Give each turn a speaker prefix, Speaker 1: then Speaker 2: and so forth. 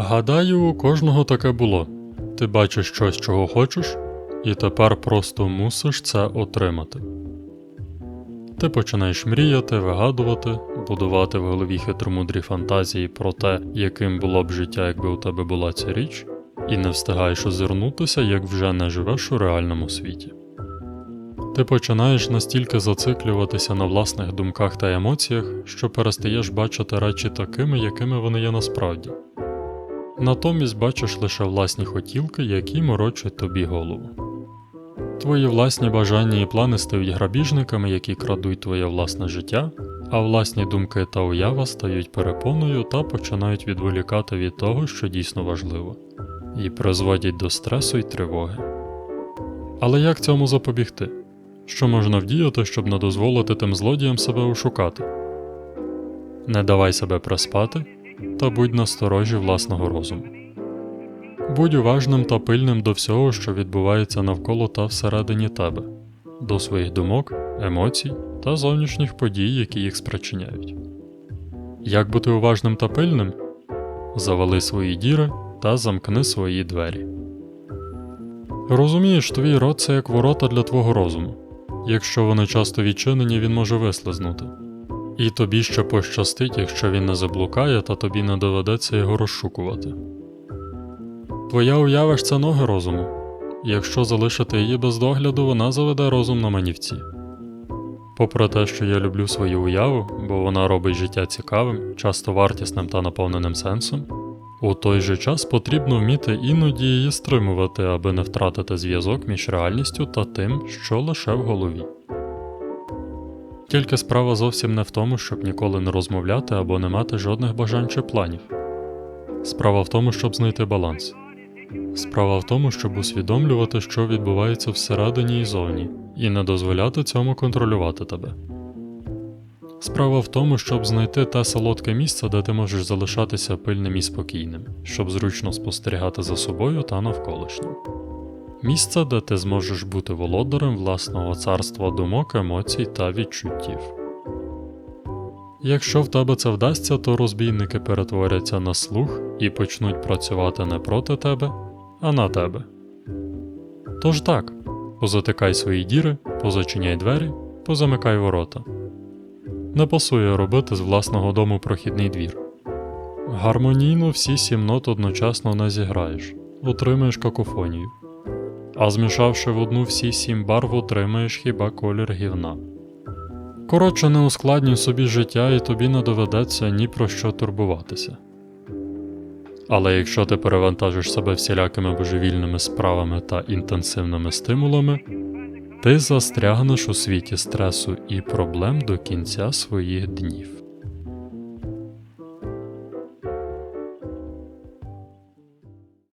Speaker 1: Гадаю, у кожного таке було. Ти бачиш щось, чого хочеш, і тепер просто мусиш це отримати. Ти починаєш мріяти, вигадувати, будувати в голові хитромудрі фантазії про те, яким було б життя, якби у тебе була ця річ, і не встигаєш озирнутися, як вже не живеш у реальному світі. Ти починаєш настільки зациклюватися на власних думках та емоціях, що перестаєш бачити речі такими, якими вони є насправді. Натомість бачиш лише власні хотілки, які морочать тобі голову. Твої власні бажання і плани стають грабіжниками, які крадуть твоє власне життя, а власні думки та уява стають перепоною та починають відволікати від того, що дійсно важливо, і призводять до стресу й тривоги. Але як цьому запобігти? Що можна вдіяти, щоб не дозволити тим злодіям себе ошукати? Не давай себе приспати та будь насторожі власного розуму. Будь уважним та пильним до всього, що відбувається навколо та всередині тебе, до своїх думок, емоцій та зовнішніх подій, які їх спричиняють. Як бути уважним та пильним? Завали свої діри та замкни свої двері. Розумієш, твій рот це як ворота для твого розуму. Якщо вони часто відчинені, він може вислизнути. І тобі ще пощастить, якщо він не заблукає, та тобі не доведеться його розшукувати. Твоя уява ж це ноги розуму. Якщо залишити її без догляду, вона заведе розум на манівці. Попри те, що я люблю свою уяву, бо вона робить життя цікавим, часто вартісним та наповненим сенсом, у той же час потрібно вміти іноді її стримувати, аби не втратити зв'язок між реальністю та тим, що лише в голові. Тільки справа зовсім не в тому, щоб ніколи не розмовляти або не мати жодних бажань чи планів. Справа в тому, щоб знайти баланс. Справа в тому, щоб усвідомлювати, що відбувається всередині і зовні, і не дозволяти цьому контролювати тебе. Справа в тому, щоб знайти те солодке місце, де ти можеш залишатися пильним і спокійним, щоб зручно спостерігати за собою та навколишнім. Місце, де ти зможеш бути володарем власного царства думок, емоцій та відчуттів. Якщо в тебе це вдасться, то розбійники перетворяться на слух і почнуть працювати не проти тебе, а на тебе. Тож так, позатикай свої діри, позачиняй двері, позамикай ворота. Не пасує робити з власного дому прохідний двір. Гармонійно всі сім нот одночасно не зіграєш, отримаєш какофонію. А змішавши в одну всі сім барв, отримаєш хіба колір гівна. Коротше, не ускладнюй собі життя, і тобі не доведеться ні про що турбуватися. Але якщо ти перевантажиш себе всілякими божевільними справами та інтенсивними стимулами, ти застрягнеш у світі стресу і проблем до кінця своїх днів.